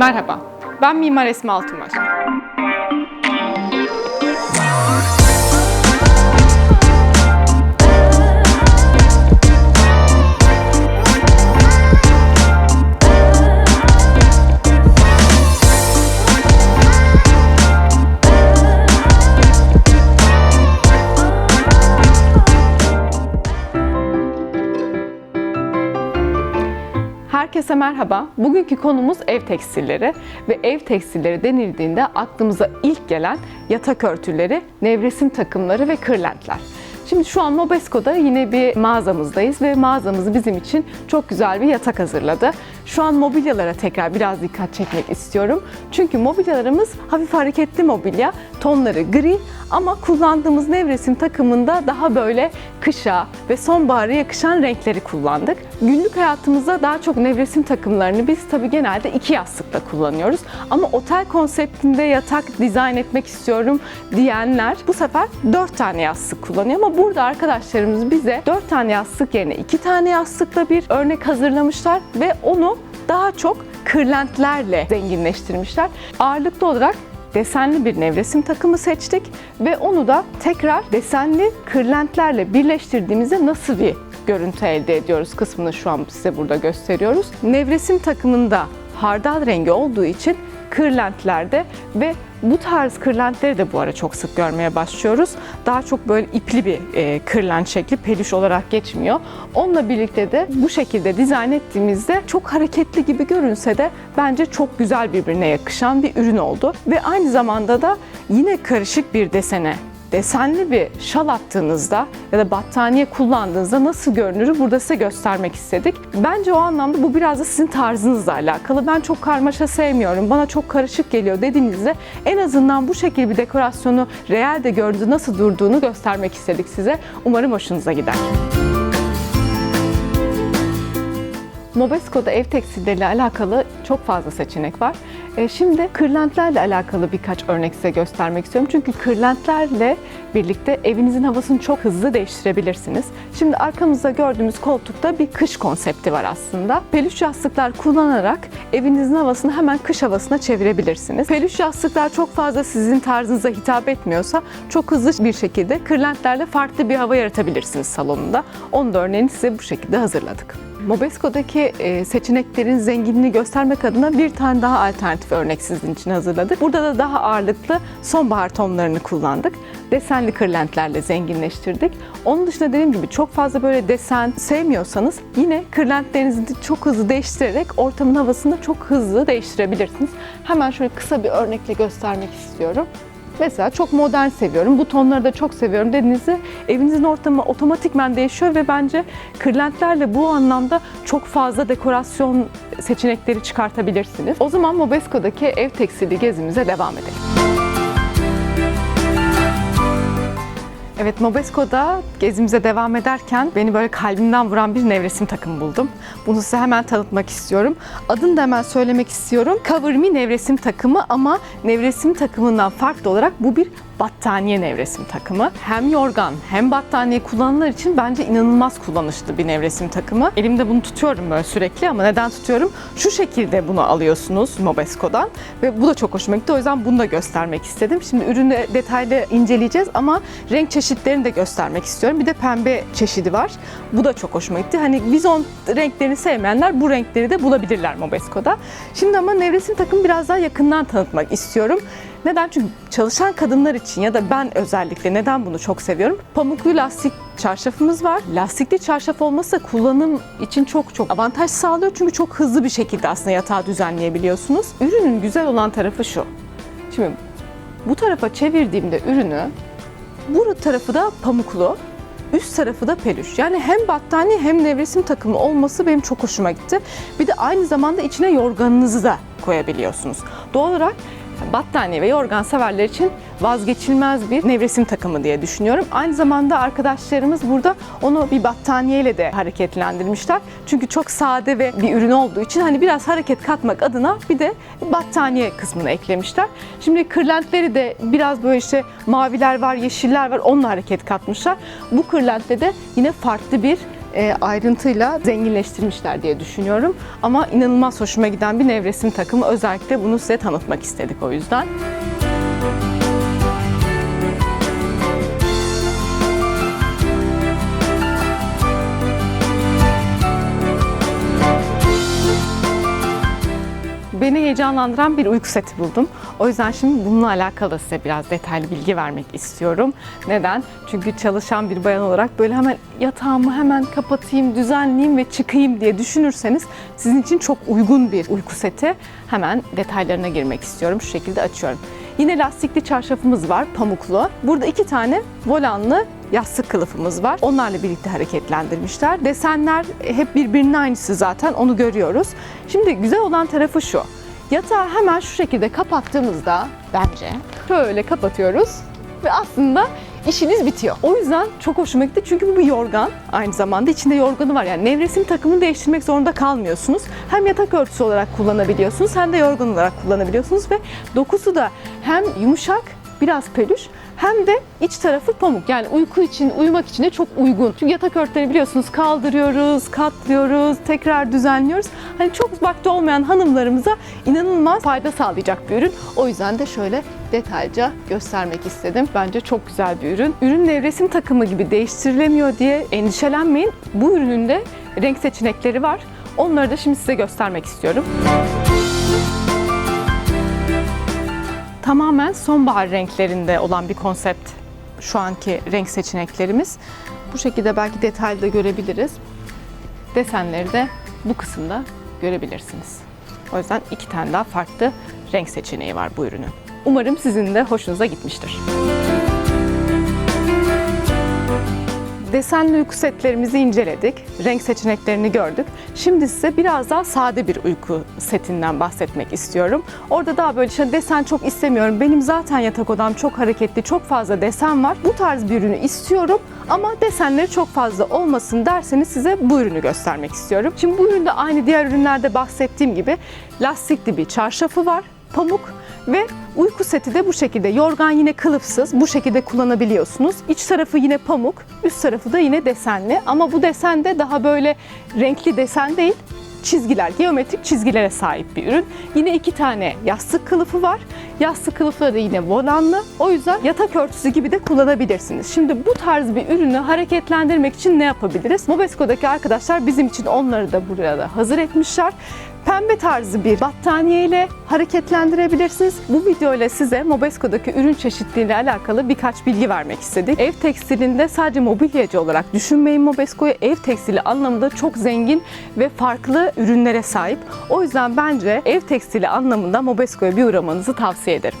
Merhaba, ben Mimar Esma Altunbaş. Herkese merhaba. Bugünkü konumuz ev tekstilleri ve ev tekstilleri denildiğinde aklımıza ilk gelen yatak örtüleri, nevresim takımları ve kırlentler. Şimdi şu an Mobesco'da yine bir mağazamızdayız ve mağazamız bizim için çok güzel bir yatak hazırladı. Şu an mobilyalara tekrar biraz dikkat çekmek istiyorum. Çünkü mobilyalarımız hafif hareketli mobilya, tonları gri ama kullandığımız nevresim takımında daha böyle kışa ve sonbahara yakışan renkleri kullandık. Günlük hayatımızda daha çok nevresim takımlarını biz tabii genelde iki yastıkta kullanıyoruz. Ama otel konseptinde yatak dizayn etmek istiyorum diyenler bu sefer dört tane yastık kullanıyor. Ama burada arkadaşlarımız bize dört tane yastık yerine iki tane yastıkla bir örnek hazırlamışlar ve onu daha çok kırlentlerle zenginleştirmişler. Ağırlıklı olarak desenli bir nevresim takımı seçtik ve onu da tekrar desenli kırlentlerle birleştirdiğimizde nasıl bir görüntü elde ediyoruz kısmını şu an size burada gösteriyoruz. Nevresim takımında hardal rengi olduğu için kırlentlerde ve bu tarz kırlentleri de bu ara çok sık görmeye başlıyoruz. Daha çok böyle ipli bir e, kırlent şekli peluş olarak geçmiyor. Onunla birlikte de bu şekilde dizayn ettiğimizde çok hareketli gibi görünse de bence çok güzel birbirine yakışan bir ürün oldu. Ve aynı zamanda da yine karışık bir desene desenli bir şal attığınızda ya da battaniye kullandığınızda nasıl görünür burada size göstermek istedik. Bence o anlamda bu biraz da sizin tarzınızla alakalı. Ben çok karmaşa sevmiyorum, bana çok karışık geliyor dediğinizde en azından bu şekilde bir dekorasyonu realde gördüğünüzde nasıl durduğunu göstermek istedik size. Umarım hoşunuza gider. Mobesco'da ev tekstilleriyle alakalı çok fazla seçenek var. E, Şimdi kırlentlerle alakalı birkaç örnek size göstermek istiyorum. Çünkü kırlentlerle birlikte evinizin havasını çok hızlı değiştirebilirsiniz. Şimdi arkamızda gördüğümüz koltukta bir kış konsepti var aslında. Peluş yastıklar kullanarak evinizin havasını hemen kış havasına çevirebilirsiniz. Peluş yastıklar çok fazla sizin tarzınıza hitap etmiyorsa çok hızlı bir şekilde kırlentlerle farklı bir hava yaratabilirsiniz salonunda. Onun da örneğini size bu şekilde hazırladık. Mobesco'daki e, seçeneklerin zenginliğini göstermek adına bir tane daha alternatif örnek sizin için hazırladık. Burada da daha ağırlıklı sonbahar tonlarını kullandık. Desenli kırlentlerle zenginleştirdik. Onun dışında dediğim gibi çok fazla böyle desen sevmiyorsanız yine kırlentlerinizi çok hızlı değiştirerek ortamın havasını çok hızlı değiştirebilirsiniz. Hemen şöyle kısa bir örnekle göstermek istiyorum. Mesela çok modern seviyorum, bu tonları da çok seviyorum dediğinizde evinizin ortamı otomatikman değişiyor ve bence kırlentlerle bu anlamda çok fazla dekorasyon seçenekleri çıkartabilirsiniz. O zaman Mobesco'daki ev tekstili gezimize devam edelim. Evet Mobesco'da gezimize devam ederken beni böyle kalbimden vuran bir nevresim takımı buldum. Bunu size hemen tanıtmak istiyorum. Adını da hemen söylemek istiyorum. Cover Me nevresim takımı ama nevresim takımından farklı olarak bu bir battaniye nevresim takımı. Hem yorgan hem battaniye kullananlar için bence inanılmaz kullanışlı bir nevresim takımı. Elimde bunu tutuyorum böyle sürekli ama neden tutuyorum? Şu şekilde bunu alıyorsunuz Mobesco'dan ve bu da çok hoşuma gitti. O yüzden bunu da göstermek istedim. Şimdi ürünü detaylı inceleyeceğiz ama renk çeşitlerini de göstermek istiyorum. Bir de pembe çeşidi var. Bu da çok hoşuma gitti. Hani vizon renklerini sevmeyenler bu renkleri de bulabilirler Mobesco'da. Şimdi ama nevresim takımı biraz daha yakından tanıtmak istiyorum. Neden? Çünkü çalışan kadınlar için ya da ben özellikle neden bunu çok seviyorum? Pamuklu lastik çarşafımız var. Lastikli çarşaf olması kullanım için çok çok avantaj sağlıyor. Çünkü çok hızlı bir şekilde aslında yatağı düzenleyebiliyorsunuz. Ürünün güzel olan tarafı şu. Şimdi bu tarafa çevirdiğimde ürünü bu tarafı da pamuklu, üst tarafı da peluş. Yani hem battaniye hem nevresim takımı olması benim çok hoşuma gitti. Bir de aynı zamanda içine yorganınızı da koyabiliyorsunuz. Doğal olarak battaniye ve yorgan severler için vazgeçilmez bir nevresim takımı diye düşünüyorum. Aynı zamanda arkadaşlarımız burada onu bir battaniyeyle de hareketlendirmişler. Çünkü çok sade ve bir ürün olduğu için hani biraz hareket katmak adına bir de battaniye kısmını eklemişler. Şimdi kırlentleri de biraz böyle işte maviler var, yeşiller var onunla hareket katmışlar. Bu kırlentte de yine farklı bir e, ayrıntıyla zenginleştirmişler diye düşünüyorum. Ama inanılmaz hoşuma giden bir nevresim takımı. Özellikle bunu size tanıtmak istedik o yüzden. Heyecanlandıran bir uyku seti buldum. O yüzden şimdi bununla alakalı size biraz detaylı bilgi vermek istiyorum. Neden? Çünkü çalışan bir bayan olarak böyle hemen yatağımı hemen kapatayım, düzenleyeyim ve çıkayım diye düşünürseniz sizin için çok uygun bir uyku seti. Hemen detaylarına girmek istiyorum. Şu şekilde açıyorum. Yine lastikli çarşafımız var, pamuklu. Burada iki tane volanlı yastık kılıfımız var. Onlarla birlikte hareketlendirmişler. Desenler hep birbirinin aynısı zaten onu görüyoruz. Şimdi güzel olan tarafı şu. Yatağı hemen şu şekilde kapattığımızda bence şöyle kapatıyoruz ve aslında işiniz bitiyor. O yüzden çok hoşuma gitti çünkü bu bir yorgan. Aynı zamanda içinde yorganı var. Yani nevresim takımını değiştirmek zorunda kalmıyorsunuz. Hem yatak örtüsü olarak kullanabiliyorsunuz hem de yorgan olarak kullanabiliyorsunuz ve dokusu da hem yumuşak biraz peluş hem de iç tarafı pamuk. Yani uyku için, uyumak için de çok uygun. Çünkü yatak örtüleri biliyorsunuz kaldırıyoruz, katlıyoruz, tekrar düzenliyoruz. Hani çok vakti olmayan hanımlarımıza inanılmaz fayda sağlayacak bir ürün. O yüzden de şöyle detaylıca göstermek istedim. Bence çok güzel bir ürün. Ürün nevresim takımı gibi değiştirilemiyor diye endişelenmeyin. Bu ürünün de renk seçenekleri var. Onları da şimdi size göstermek istiyorum. Tamamen sonbahar renklerinde olan bir konsept şu anki renk seçeneklerimiz. Bu şekilde belki detaylı da görebiliriz. Desenleri de bu kısımda görebilirsiniz. O yüzden iki tane daha farklı renk seçeneği var bu ürünün. Umarım sizin de hoşunuza gitmiştir. Desenli uyku setlerimizi inceledik. Renk seçeneklerini gördük. Şimdi size biraz daha sade bir uyku setinden bahsetmek istiyorum. Orada daha böyle işte desen çok istemiyorum. Benim zaten yatak odam çok hareketli, çok fazla desen var. Bu tarz bir ürünü istiyorum ama desenleri çok fazla olmasın derseniz size bu ürünü göstermek istiyorum. Şimdi bu üründe aynı diğer ürünlerde bahsettiğim gibi lastikli bir çarşafı var, pamuk ve uyku seti de bu şekilde. Yorgan yine kılıfsız. Bu şekilde kullanabiliyorsunuz. İç tarafı yine pamuk, üst tarafı da yine desenli. Ama bu desen de daha böyle renkli desen değil çizgiler, geometrik çizgilere sahip bir ürün. Yine iki tane yastık kılıfı var. Yastık kılıfları yine volanlı. O yüzden yatak örtüsü gibi de kullanabilirsiniz. Şimdi bu tarz bir ürünü hareketlendirmek için ne yapabiliriz? Mobesko'daki arkadaşlar bizim için onları da buraya da hazır etmişler. Pembe tarzı bir battaniye ile hareketlendirebilirsiniz. Bu video ile size Mobesko'daki ürün çeşitliliği ile alakalı birkaç bilgi vermek istedik. Ev tekstilinde sadece mobilyacı olarak düşünmeyin Mobesko'yu. Ev tekstili anlamında çok zengin ve farklı ürünlere sahip. O yüzden bence ev tekstili anlamında Mobesko'ya bir uğramanızı tavsiye ederim.